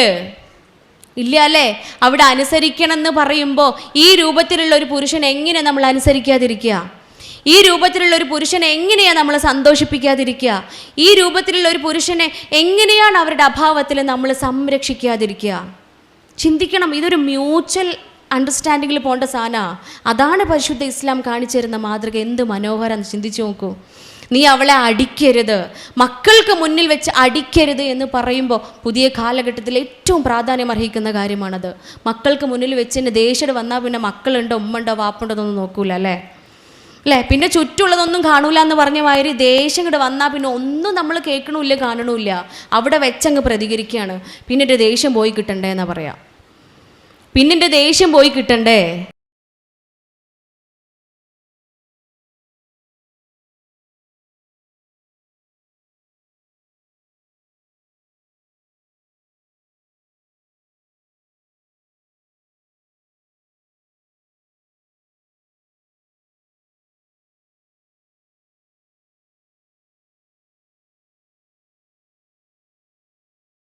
ഇല്ല അല്ലേ? അവിടെ അനുസരിക്കണം എന്ന് പറയുമ്പോൾ ഈ രൂപത്തിലുള്ള ഒരു പുരുഷൻ എങ്ങനെ നമ്മൾ അനുസരിക്കാതിരിക്കുക? ഈ രൂപത്തിലുള്ള ഒരു പുരുഷനെ എങ്ങനെയാണ് നമ്മൾ സന്തോഷിപ്പിക്കാതിരിക്കുക? ഈ രൂപത്തിലുള്ള ഒരു പുരുഷനെ എങ്ങനെയാണ് അവരുടെ അഭാവത്തിൽ നമ്മൾ സംരക്ഷിക്കാതിരിക്കുക? ചിന്തിക്കണം ഇതൊരു മ്യൂച്വൽ അണ്ടർസ്റ്റാൻഡിങ്ങിൽ പോകേണ്ട സാധനമാണ് അതാണ് പരിശുദ്ധ ഇസ്ലാം കാണിച്ചു തരുന്ന മാതൃക. എന്ത് മനോഹരം ചിന്തിച്ചു നോക്കൂ. നീ അവളെ അടിക്കരുത്. മക്കൾക്ക് മുന്നിൽ വെച്ച് അടിക്കരുത് എന്ന് പറയുമ്പോൾ പുതിയ കാലഘട്ടത്തിൽ ഏറ്റവും പ്രാധാന്യം അർഹിക്കുന്ന കാര്യമാണത്. മക്കൾക്ക് മുന്നിൽ വെച്ച് തന്നെ ദേഷ്യം വന്നാൽ പിന്നെ മക്കളുണ്ടോ ഉമ്മണ്ടോ വാപ്പുണ്ടോ എന്നൊന്നും നോക്കൂല അല്ലേ? അല്ലേ? പിന്നെ ചുറ്റുള്ളതൊന്നും കാണൂല എന്ന് പറഞ്ഞ മാതിരി ദേഷ്യം ഇങ്ങോട്ട് വന്നാൽ പിന്നെ ഒന്നും നമ്മൾ കേൾക്കണമില്ല കാണണമില്ല അവിടെ വെച്ചങ്ങ് പ്രതികരിക്കുകയാണ് പിന്നെ ദേഷ്യം പോയി കിട്ടണ്ടേ എന്നാ പറയാം. പിന്നെ ദേഷ്യം പോയി കിട്ടണ്ടേ?